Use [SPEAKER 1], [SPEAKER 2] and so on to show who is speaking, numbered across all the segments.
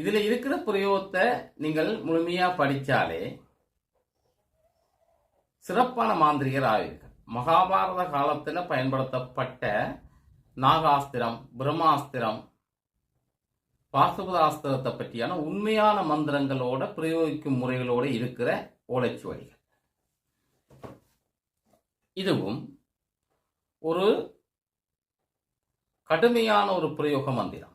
[SPEAKER 1] இதில் இருக்கிற பிரயோகத்தை நீங்கள் முழுமையாக படித்தாலே சிறப்பான மாந்திரிகர் ஆவீர்கள். மகாபாரத காலத்தில் பயன்படுத்தப்பட்ட நாகாஸ்திரம் பிரம்மாஸ்திரம் பாசுபதாஸ்திரத்தை பற்றியான உண்மையான மந்திரங்களோட பிரயோகிக்கும் முறைகளோடு இருக்கிற ஓலைச்சுவடிகள். இதுவும் ஒரு கடுமையான ஒரு பிரயோக மந்திரம்.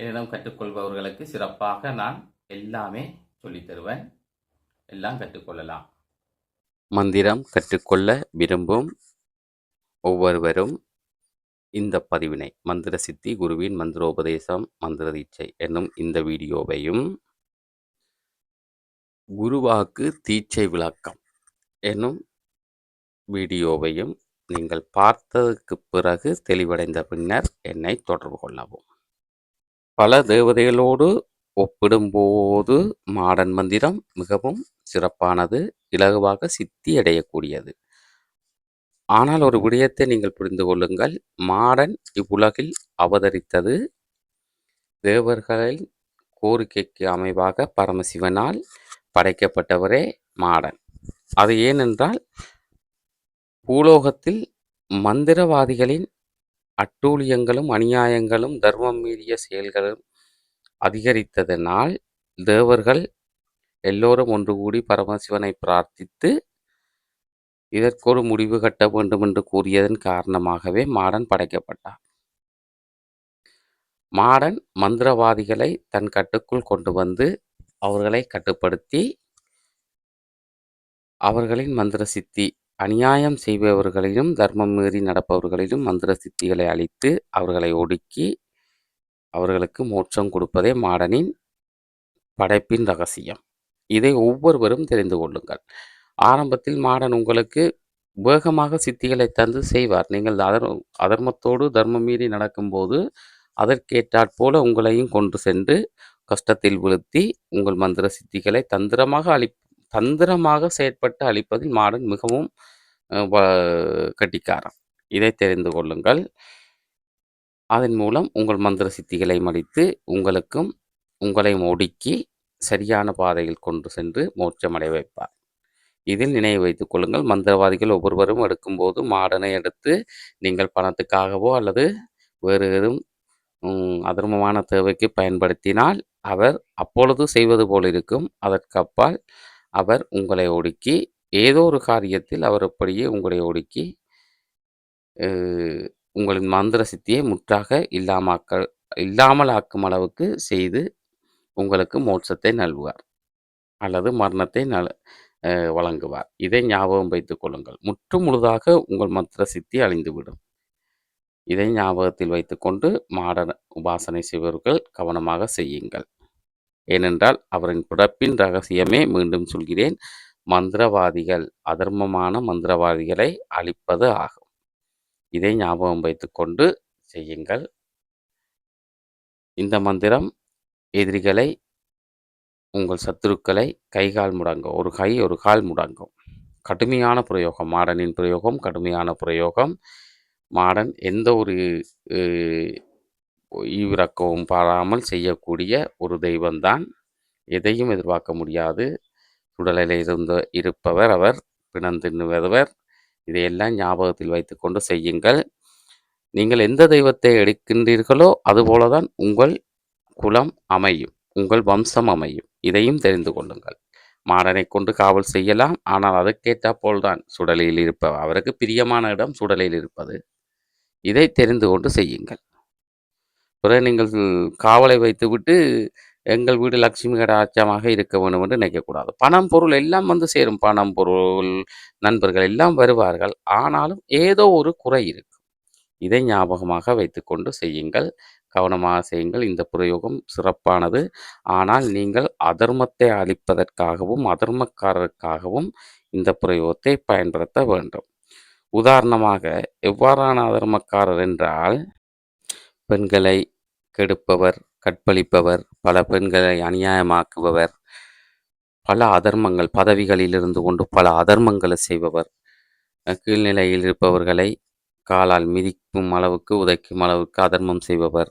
[SPEAKER 1] என்னிடம் கற்றுக்கொள்பவர்களுக்கு சிறப்பாக நான் எல்லாமே சொல்லித் தருவேன். எல்லாம் கற்றுக்கொள்ளலாம்.
[SPEAKER 2] மந்திரம் கற்றுக்கொள்ள விரும்பும் ஒவ்வொருவரும் இந்த பதிவினை மந்திர சித்தி குருவின் மந்திரோபதேசம் மந்திர தீட்சை என்னும் இந்த வீடியோவையும் குருவாக்கு தீட்சை விளக்கம் என்னும் வீடியோவையும் நீங்கள் பார்த்ததுக்கு பிறகு தெளிவடைந்த பின்னர் என்னை தொடர்பு கொள்ளவும். பல தேவதைகளோடு ஒப்பிடும்போது மாடன் மந்திரம் மிகவும் சிறப்பானது இலகுவாக சித்தி அடையக்கூடியது ஆனால் ஒரு விடயத்தை நீங்கள் புரிந்து கொள்ளுங்கள். மாடன் இவ்வுலகில் அவதரித்தது தேவர்களின் கோரிக்கைக்கு அமைவாக பரமசிவனால் படைக்கப்பட்டவரே மாடன். அது ஏனென்றால் பூலோகத்தில் மந்திரவாதிகளின் அட்டூழியங்களும் அநியாயங்களும் தர்மம் மீறிய செயல்களும் அதிகரித்ததனால் தேவர்கள் எல்லோரும் ஒன்று கூடி பரமசிவனை பிரார்த்தித்து இதற்கொரு முடிவு கட்ட வேண்டும் என்று கூறியதன் காரணமாகவே மாடன் படைக்கப்பட்டார். மாடன் மந்திரவாதிகளை தன் கட்டுக்குள் கொண்டு வந்து அவர்களை கட்டுப்படுத்தி அவர்களின் மந்திர சித்தி அநியாயம் செய்பவர்களிலும் தர்மம் மீறி நடப்பவர்களிலும் மந்திர சித்திகளை அழித்து அவர்களை ஒடுக்கி அவர்களுக்கு மோட்சம் கொடுப்பதே மாடனின் படைப்பின் ரகசியம். இதை ஒவ்வொருவரும் தெரிந்து கொள்ளுங்கள். ஆரம்பத்தில் மாடன் உங்களுக்கு வேகமாக சித்திகளை தந்து செய்வார். நீங்கள் அதர் அதர்மத்தோடு தர்மம் மீறி நடக்கும்போது அதற்கேற்றாற்போல உங்களையும் கொண்டு சென்று கஷ்டத்தில் வீழ்த்தி உங்கள் மந்திர சித்திகளை தந்திரமாக அளி தந்திரமாக செயற்பட்டு அளிப்பதில் மாடன் மிகவும் அஹ், வ- இதை தெரிந்து கொள்ளுங்கள். அதன் மூலம் உங்கள் மந்திர சித்திகளை மடித்து உங்களுக்கும் உங்களையும் ஒடுக்கி சரியான பாதையில் கொண்டு சென்று மோட்சமடைய வைப்பார். இதில் நினைவு வைத்துக் கொள்ளுங்கள். மந்திரவாதிகள் ஒவ்வொருவரும் எடுக்கும்போது மாடனை எடுத்து நீங்கள் பணத்துக்காகவோ அல்லது வேறு ஏதும் அதர்மமான தேவைக்கு பயன்படுத்தினால் அவர் அப்பொழுது செய்வது போல் இருக்கும். அதற்கப்பால் அப்பால் அவர் உங்களை ஒடுக்கி ஏதோ ஒரு காரியத்தில் அவர் அப்படியே உங்களை ஒடுக்கி உங்களின் மந்திர சித்தியை முற்றாக இல்லாமாக்க இல்லாமல் ஆக்கும் அளவுக்கு செய்து உங்களுக்கு மோட்சத்தை நல்குவார். அல்லது மரணத்தை நல் வழங்குவார். இதை ஞாபகம் வைத்துக் கொள்ளுங்கள். முற்று முழுதாக உங்கள் மந்திர சித்தி அழிந்துவிடும். இதை ஞாபகத்தில் வைத்துக்கொண்டு மாடன உபாசனை செய்பவர்கள் கவனமாக செய்யுங்கள். ஏனென்றால் அவரின் பிறப்பின் ரகசியமே மீண்டும் சொல்கிறேன். மந்திரவாதிகள் அதர்மமான மந்திரவாதிகளை அழிப்பது ஆகும். இதை ஞாபகம் வைத்துக்கொண்டு செய்யுங்கள். இந்த மந்திரம் எதிரிகளை உங்கள் சத்துருக்களை கைகால் முடங்கும். ஒரு கை ஒரு கால் முடங்கும். கடுமையான பிரயோகம் மாடனின் பிரயோகம் கடுமையான பிரயோகம். மாடன் எந்த ஒரு அஹ், பாராமல் செய்யக்கூடிய ஒரு தெய்வம்தான். எதையும் எதிர்பார்க்க முடியாது. சுடலில் இருந்த இருப்பவர் அவர் பிணந்தின்னுவவர் இதையெல்லாம் ஞாபகத்தில் வைத்துக்கொண்டு செய்யுங்கள். நீங்கள் எந்த தெய்வத்தை எடுக்கின்றீர்களோ அதுபோல தான் உங்கள் குலம் அமையும். உங்கள் வம்சம் அமையும். இதையும் தெரிந்து கொள்ளுங்கள். மாடனை கொண்டு காவல் செய்யலாம். ஆனால் அதற்கேற்ற போல்தான் சுடலையில் இருப்பவர் அவருக்கு பிரியமான இடம் சுடலையில் இருப்பது. இதை தெரிந்து கொண்டு செய்யுங்கள். பிறகு நீங்கள் காவலை வைத்துவிட்டு எங்கள் வீடு லட்சுமி கடாட்சமாக இருக்க வேண்டும் என்று நினைக்கக்கூடாது. பணம் பொருள் எல்லாம் வந்து சேரும். பணம் பொருள் நண்பர்கள் எல்லாம் வருவார்கள். ஆனாலும் ஏதோ ஒரு குறை இருக்கும். இதை ஞாபகமாக வைத்துக்கொண்டு செய்யுங்கள். கவனமாக செய்யுங்கள். இந்த பிரயோகம் சிறப்பானது. ஆனால் நீங்கள் அதர்மத்தை அழிப்பதற்காகவும் அதர்மக்காரருக்காகவும் இந்த பிரயோகத்தை பயன்படுத்த வேண்டும். உதாரணமாக எவ்வாறான அதர்மக்காரர் என்றால் பெண்களை கெடுப்பவர் கற்பழிப்பவர் பல பெண்களை அநியாயமாக்குபவர் பல அதர்மங்கள் பதவிகளில் இருந்து கொண்டு பல அதர்மங்களை செய்பவர். கீழ்நிலையில் இருப்பவர்களை காலால் மிதிக்கும் அளவுக்கு உதைக்கும் அளவுக்கு அதர்மம் செய்பவர்.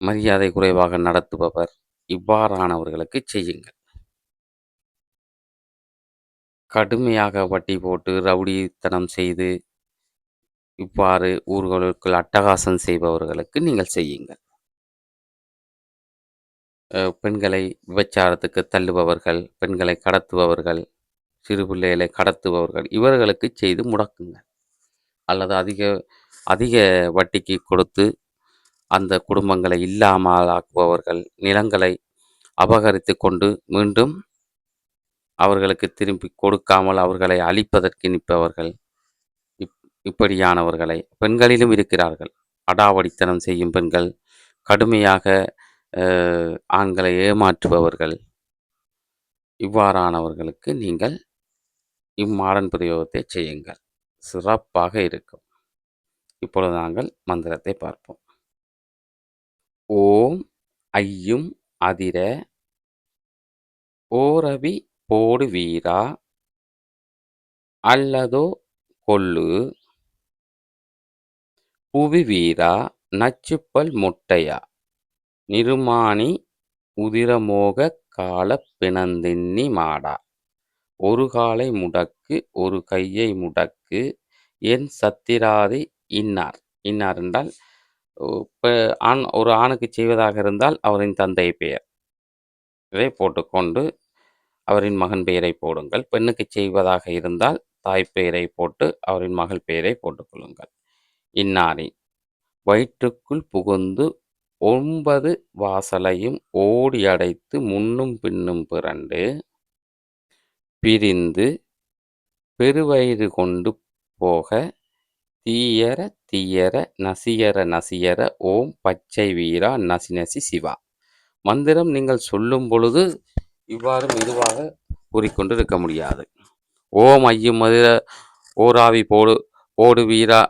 [SPEAKER 2] மரியாதை குறைவாக நடத்துபவர். இவ்வாறானவர்களுக்கு செய்யுங்கள். கடுமையாக வட்டி போட்டு ரவுடித்தனம் செய்து இவ்வாறு ஊர்களுக்குள் அட்டகாசம் செய்பவர்களுக்கு நீங்கள் செய்யுங்கள். பெண்களை விபச்சாரத்துக்கு தள்ளுபவர்கள் பெண்களை கடத்துபவர்கள் சிறு பிள்ளைகளை கடத்துபவர்கள் இவர்களுக்கு செய்து முடக்குங்கள். அல்லது அதிக அதிக வட்டிக்கு கொடுத்து அந்த குடும்பங்களை இல்லாமலாக்குபவர்கள் நிலங்களை அபகரித்து கொண்டு மீண்டும் அவர்களுக்கு திரும்பி கொடுக்காமல் அவர்களை அழிப்பதற்கு நிற்பவர்கள் இப்படியானவர்களை பெண்களிலும் இருக்கிறார்கள். அடாவடித்தனம் செய்யும் பெண்கள் கடுமையாக ஆண்களை ஏமாற்றுபவர்கள். இவ்வாறானவர்களுக்கு நீங்கள் இம்மாடன் பிரயோகத்தை செய்யுங்கள். சிறப்பாக இருக்கும். இப்பொழுது நாங்கள் மந்திரத்தை பார்ப்போம். ஓம் ஐயும் அதிர ஓரவி போடு வீரா அல்லதோ கொள்ளு புவி வீரா நச்சுப்பல் முட்டையா? நிருமாணி உதிரமோக கால பிணந்தின்னி மாடா? ஒரு காலை முடக்கு ஒரு கையை முடக்கு என் சத்திராதி இன்னார்? இன்னார் என்றால் இப்போ ஆண் ஒரு ஆணுக்கு செய்வதாக இருந்தால் அவரின் தந்தை பெயர். இதை போட்டுக்கொண்டு அவரின் மகன் பெயரை போடுங்கள். பெண்ணுக்கு செய்வதாக இருந்தால் தாய் பெயரை போட்டு அவரின் மகள் பெயரை போட்டுக்கொள்ளுங்கள் இன்னாரின் வயிற்றுக்குள் புகுந்து ஒன்பது வாசலையும் ஓடி அடைத்து முன்னும் பின்னும் பிறண்டு பிரிந்து பெருவயிறு கொண்டு போக தீயர தீயர நசியர நசியர ஓம் பச்சை வீரா நசி நசி சிவா. மந்திரம் நீங்கள் சொல்லும் பொழுது இவ்வாறு மெதுவாக கூறிக்கொண்டு இருக்க முடியாது. ஓம் ஐயும் மதுர ஓராவி போடு போடு வீரா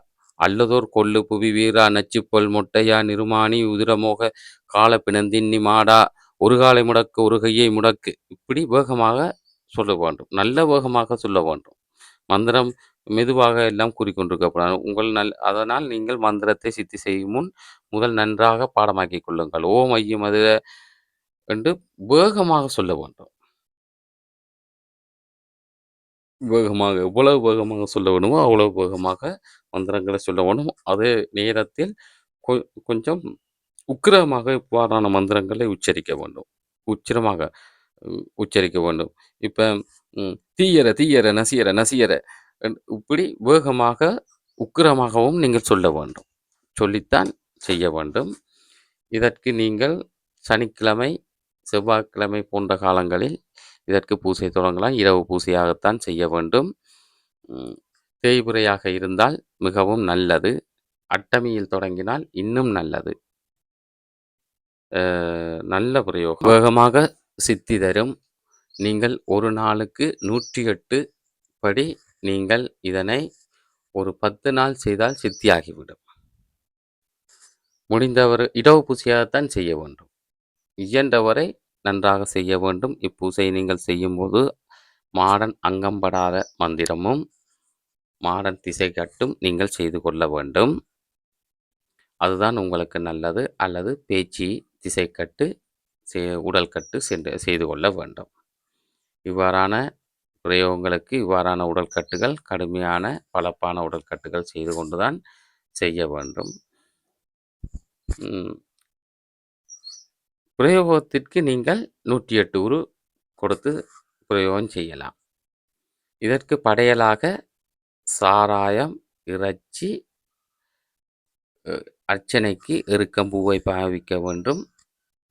[SPEAKER 2] அல்லதோர் கொல்லு புவி வீரா நச்சுப்பொல் மொட்டையா நிருமானி உதிரமோக கால பிணந்தின்னி மாடா ஒரு காலை முடக்கு ஒரு கையை முடக்கு. இப்படி வேகமாக சொல்ல வேண்டும். நல்ல வேகமாக சொல்ல வேண்டும். மந்திரம் மெதுவாக எல்லாம் கூறிக்கொண்டிருக்கப்படாது. உங்கள் நல் அதனால் நீங்கள் மந்திரத்தை சித்தி செய்யும் முன் முதல் நன்றாக பாடமாக்கிக் கொள்ளுங்கள். ஓம் ஐயம் அது என்று வேகமாக சொல்ல வேண்டும். வேகமாக எவ்வளவு வேகமாக சொல்ல வேண்டுமோ அவ்வளவு வேகமாக மந்திரங்களை சொல்ல வேண்டும் அதே நேரத்தில் கொ- கொஞ்சம் உக்கிரமாக இவ்வாறான மந்திரங்களை உச்சரிக்க வேண்டும். உச்சிரமாக உச்சரிக்க வேண்டும். இப்போ தீயர தீயர நசியர நசியர இப்படி வேகமாக உக்கிரமாகவும் நீங்கள் சொல்ல வேண்டும். சொல்லித்தான் செய்ய வேண்டும். இதற்கு நீங்கள் சனிக்கிழமை செவ்வாய்க்கிழமை போன்ற காலங்களில் இதற்கு பூசை தொடங்கலாம். இரவு பூசையாகத்தான் செய்ய வேண்டும். தேய்பிறையாக இருந்தால் மிகவும் நல்லது. அட்டமியில் தொடங்கினால் இன்னும் நல்லது. நல்ல பிரயோகம். வேகமாக சித்தி தரும். நீங்கள் ஒரு நாளுக்கு நூற்றி எட்டு படி நீங்கள் இதனை ஒரு பத்து நாள் செய்தால் சித்தியாகிவிடும். முடிந்தவர் இடவு பூசையாகத்தான் செய்ய வேண்டும். இயன்றவரை நன்றாக செய்ய வேண்டும். இப்பூசையை நீங்கள் செய்யும்போது மாடன் அங்கம்படாத மந்திரமும் மாடன் திசை கட்டும் நீங்கள் செய்து கொள்ள வேண்டும். அதுதான் உங்களுக்கு நல்லது அல்லது பேச்சு திசை கட்டு செ- உடல் கட்டு சென்று செய்து கொள்ள வேண்டும். இவ்வாறான பிரயோகங்களுக்கு இவ்வாறான உடல் கட்டுகள் கடுமையான பலப்பான உடல் கட்டுகள் செய்து கொண்டுதான் செய்ய வேண்டும். பிரயோகத்திற்கு நீங்கள் 108 உரு கொடுத்து பிரயோகம் செய்யலாம். இதற்கு படையலாக சாராயம், இறைச்சி, அர்ச்சனைக்கு அர்ச்சனைக்கு எருக்கம்பூவை பாவிக்க வேண்டும்.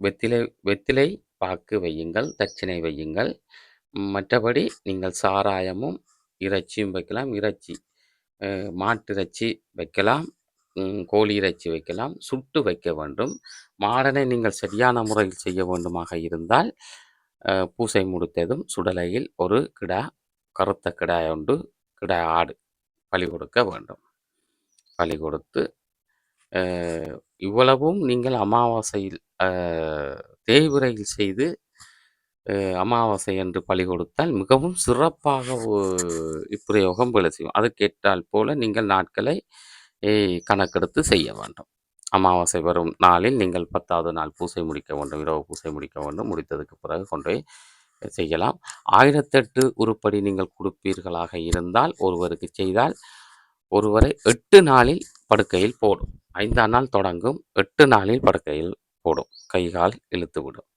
[SPEAKER 2] வெத்திலை வெத்திலை பாக்கு வையுங்கள், தட்சணை வையுங்கள். மற்றபடி நீங்கள் சாராயமும், இறைச்சியும் வைக்கலாம். இறைச்சி மாட்டிறைச்சி வைக்கலாம். கோழி இறைச்சி வைக்கலாம். சுட்டு வைக்க வேண்டும். மாடனை நீங்கள் சரியான முறையில் செய்ய வேண்டுமாக இருந்தால், பூசை முடித்ததும் சுடலையில் ஒரு கிடா, கறுத்த கிடா உண்டு கிடா ஆடு பலி கொடுக்க வேண்டும். பலி கொடுத்து, இவ்வளவும் நீங்கள் அமாவாசையில் தேய்விரையில் செய்து, அமாவாசை என்று பலி கொடுத்தால் மிகவும் சிறப்பாக இப்பிரயோகம் வேலை செய்யும். கேட்டால் போல நீங்கள் நாட்களை கணக்கெடுத்து செய்ய வேண்டும். அமாவாசை வரும் நாளில் நீங்கள் 10வது நாள் பூசை முடிக்க வேண்டும். இரவு பூசை முடிக்க வேண்டும். முடித்ததுக்கு பிறகு கொண்டு போய் செய்யலாம். 1008 உருப்படி நீங்கள் கொடுப்பீர்களாக இருந்தால், ஒருவருக்கு செய்தால், ஒருவரை எட்டு நாளில் படுக்கையில் போடும். ஐந்தாம் நாள் தொடங்கும். எட்டு நாளில் படுக்கையில் போடும். கை, கால் இழுத்துவிடும்.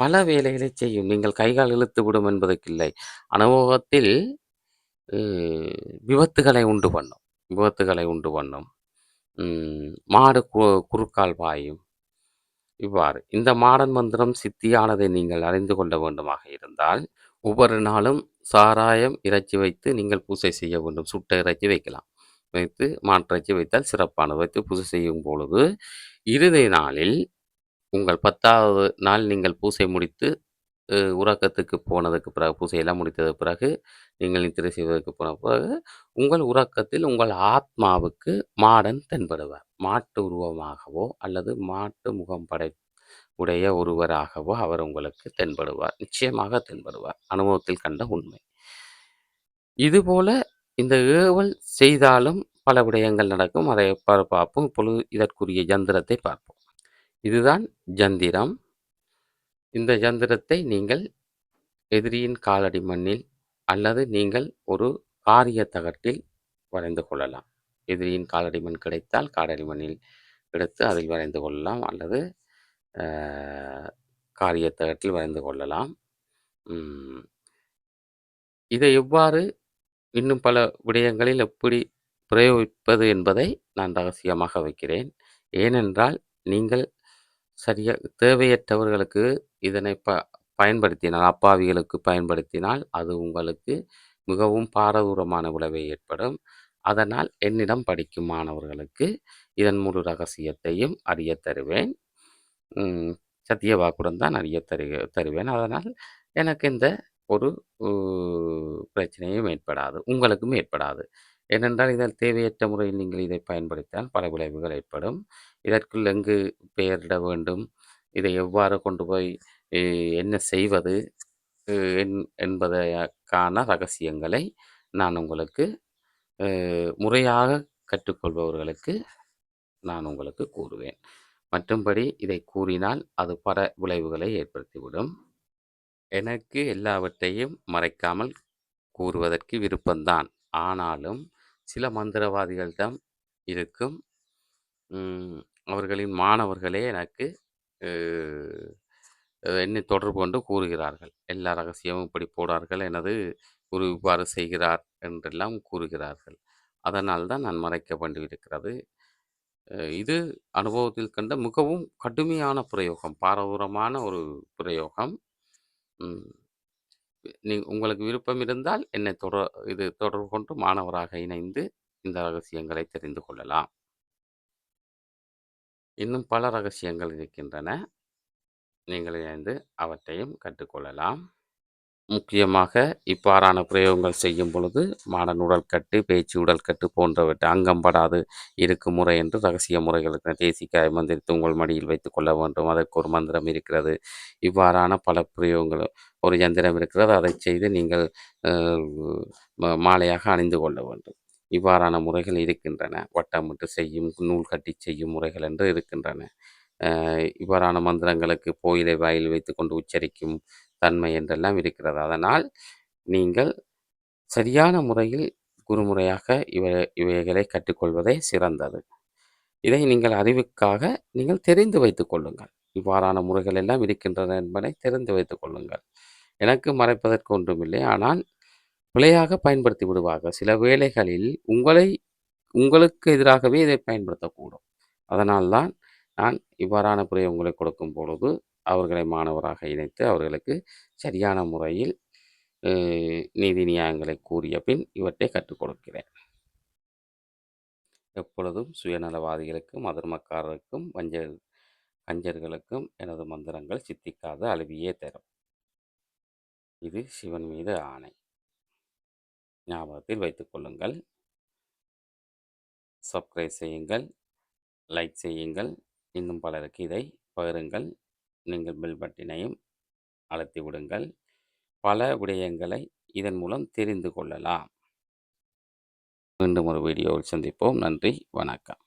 [SPEAKER 2] பல வேலைகளை செய்யும். நீங்கள் கை, கால் இழுத்துவிடும் என்பதற்கில்லை. அனுபவத்தில் விபத்துகளை உண்டு பண்ணும். விபத்துகளை உண்டு பண்ணும். மாடு கு குறுக்கால் பாயும். இவ்வாறு. இந்த மாடன் மந்திரம் சித்தியானதை நீங்கள் அறிந்து கொள்ள வேண்டுமாக இருந்தால், ஒவ்வொரு நாளும் சாராயம், இறைச்சி வைத்து நீங்கள் பூசை செய்ய வேண்டும். சுட்ட இறைச்சி வைக்கலாம். வைத்து மாட்டிறைச்சி வைத்தால் சிறப்பானது. வைத்து பூஜை செய்யும் பொழுது, இறுதி நாளில் உங்கள் 10வது நாள் நீங்கள் பூசை முடித்து உறக்கத்துக்கு போனதுக்கு பிறகு பூசையெல்லாம் முடித்ததுக்கு பிறகு, நீங்கள் நித்திரை செய்வதற்கு போன பிறகு, உங்கள் உறக்கத்தில் உங்கள் ஆத்மாவுக்கு மாடன் தென்படுவார். மாட்டு உருவமாகவோ, அல்லது மாட்டு முகம் படை உடைய ஒருவராகவோ அவர் உங்களுக்கு தென்படுவார். நிச்சயமாக தென்படுவார். அனுபவத்தில் கண்ட உண்மை. இதுபோல இந்த ஏவல் செய்தாலும் பல விடயங்கள் நடக்கும். அதை எவ்வாறு பார்ப்போம். இப்பொழுது இதற்குரிய ஜந்திரத்தை பார்ப்போம். இதுதான் ஜந்திரம் இந்த ஜந்திரத்தை நீங்கள் எதிரியின் காலடி மண்ணில் அல்லது நீங்கள் ஒரு காரிய தகட்டில் வரைந்து கொள்ளலாம். எதிரியின் காலடி மண் கிடைத்தால், காலடி மண்ணில் எடுத்து அதில் வரைந்து கொள்ளலாம். அல்லது காரியத்தகத்தில் வரைந்து கொள்ளலாம். இதை எவ்வாறு இன்னும் பல விடயங்களில் எப்படி பிரயோகிப்பது என்பதை நான் ரகசியமாக வைக்கிறேன். ஏனென்றால், நீங்கள் சரியா தேவையற்றவர்களுக்கு இதனை ப பயன்படுத்தினால், அப்பாவிகளுக்கு பயன்படுத்தினால், அது உங்களுக்கு மிகவும் பாரதூரமான விளைவை ஏற்படும். அதனால் என்னிடம் படிக்கும் மாணவர்களுக்கு இதன் முழு ரகசியத்தையும் அறியத் தருவேன். சத்திய வாக்குடன் தான் அறிய தரு தருவேன். அதனால் எனக்கு இந்த ஒரு பிரச்சனையும் ஏற்படாது. உங்களுக்கும் ஏற்படாது. ஏனென்றால், இதில் தேவையற்ற முறையில் நீங்கள் இதை பயன்படுத்தினால் பல விளைவுகள் ஏற்படும். இதற்குள் எங்கு பெயரிட வேண்டும், இதை எவ்வாறு கொண்டு போய் என்ன செய்வது என் என்பதற்கான ரகசியங்களை நான் உங்களுக்கு முறையாக கற்றுக்கொள்பவர்களுக்கு நான் உங்களுக்கு கூறுவேன். மற்றும்படி இதை கூறினால் அது பல விளைவுகளை ஏற்படுத்திவிடும். எனக்கு எல்லாவற்றையும் மறைக்காமல் கூறுவதற்கு விருப்பம்தான் ஆனாலும் சில மந்திரவாதிகளிடம் இருக்கும். அவர்களின் மாணவர்களே எனக்கு என்னை தொடர்பு கொண்டு கூறுகிறார்கள். எல்லா ரகசியமும் இப்படி போடார்கள். எனது குரு இவ்வாறு செய்கிறார் என்றெல்லாம் கூறுகிறார்கள். அதனால் தான் நான் மறைக்க வேண்டியிருக்கிறது. இது அனுபவத்தில் கண்ட மிகவும் கடுமையான பிரயோகம். பாரதூரமான ஒரு பிரயோகம். நீ உங்களுக்கு விருப்பம் இருந்தால் என்னை தொடர் இது தொடர்பு கொண்டு மாணவராக இணைந்து இந்த ரகசியங்களை தெரிந்து கொள்ளலாம். இன்னும் பல ரகசியங்கள் இருக்கின்றன. நீங்கள் இணைந்து அவற்றையும் கற்றுக்கொள்ளலாம். முக்கியமாக இவ்வாறான பிரயோகங்கள் செய்யும் பொழுது, மாடன் உடல்கட்டு, பேச்சு உடல்கட்டு போன்றவற்றை அங்கம் படாது இருக்கும் முறை என்று ரகசிய முறைகளுக்கு தேசிக்காய் மந்திரித்து உங்கள் மடியில் வைத்துக் கொள்ள வேண்டும். அதற்கு ஒரு மந்திரம் இருக்கிறது. இவ்வாறான பல பிரயோகங்கள் ஒரு யந்திரம் இருக்கிறது. அதைச் செய்து நீங்கள் மாலையாக அணிந்து கொள்ள வேண்டும். இவ்வாறான முறைகள் இருக்கின்றன. வட்டமிட்டு செய்யும், நூல் கட்டி செய்யும் முறைகள் என்று இருக்கின்றன. இவ்வாறான மந்திரங்களுக்கு போயிலை வாயில் வைத்து கொண்டு உச்சரிக்கும் தன்மை என்றெல்லாம் இருக்கிறது. அதனால் நீங்கள் சரியான முறையில் குருமுறையாக இவ இவைகளை கற்றுக்கொள்வதே சிறந்தது. இதை நீங்கள் அறிவுக்காக நீங்கள் தெரிந்து வைத்துக் கொள்ளுங்கள். இவ்வாறான முறைகள் எல்லாம் இருக்கின்றன என்பதை தெரிந்து வைத்துக் கொள்ளுங்கள் எனக்கு மறைப்பதற்கு ஒன்றுமில்லை ஆனால் பிழையாக பயன்படுத்தி விடுவார்கள் சில வேளைகளில் உங்களை உங்களுக்கு எதிராகவே இதை பயன்படுத்தக்கூடும் அதனால்தான் நான் இவ்வாறான புரிய உங்களை கொடுக்கும் பொழுது அவர்களை மாணவராக இணைத்து அவர்களுக்கு சரியான முறையில் நீதி நியாயங்களை கூறிய பின் இவற்றை கற்றுக் கொடுக்கிறேன். எப்பொழுதும் சுயநலவாதிகளுக்கும் அதர்மக்காரருக்கும் வஞ்சர் கஞ்சர்களுக்கும் எனது மந்திரங்கள் சித்திக்காத அழுவியே தரும். இது சிவன் மீது ஆணை. ஞாபகத்தில் வைத்துக் கொள்ளுங்கள். சப்ஸ்கிரைப் செய்யுங்கள் லைக் செய்யுங்கள். இன்னும் பலருக்கு இதை பகிருங்கள். நீங்கள் பெல் பட்டினையும் அழுத்தி விடுங்கள். பல விடயங்களை இதன் மூலம் தெரிந்து கொள்ளலாம். மீண்டும் ஒரு வீடியோவில் சந்திப்போம். நன்றி. வணக்கம்.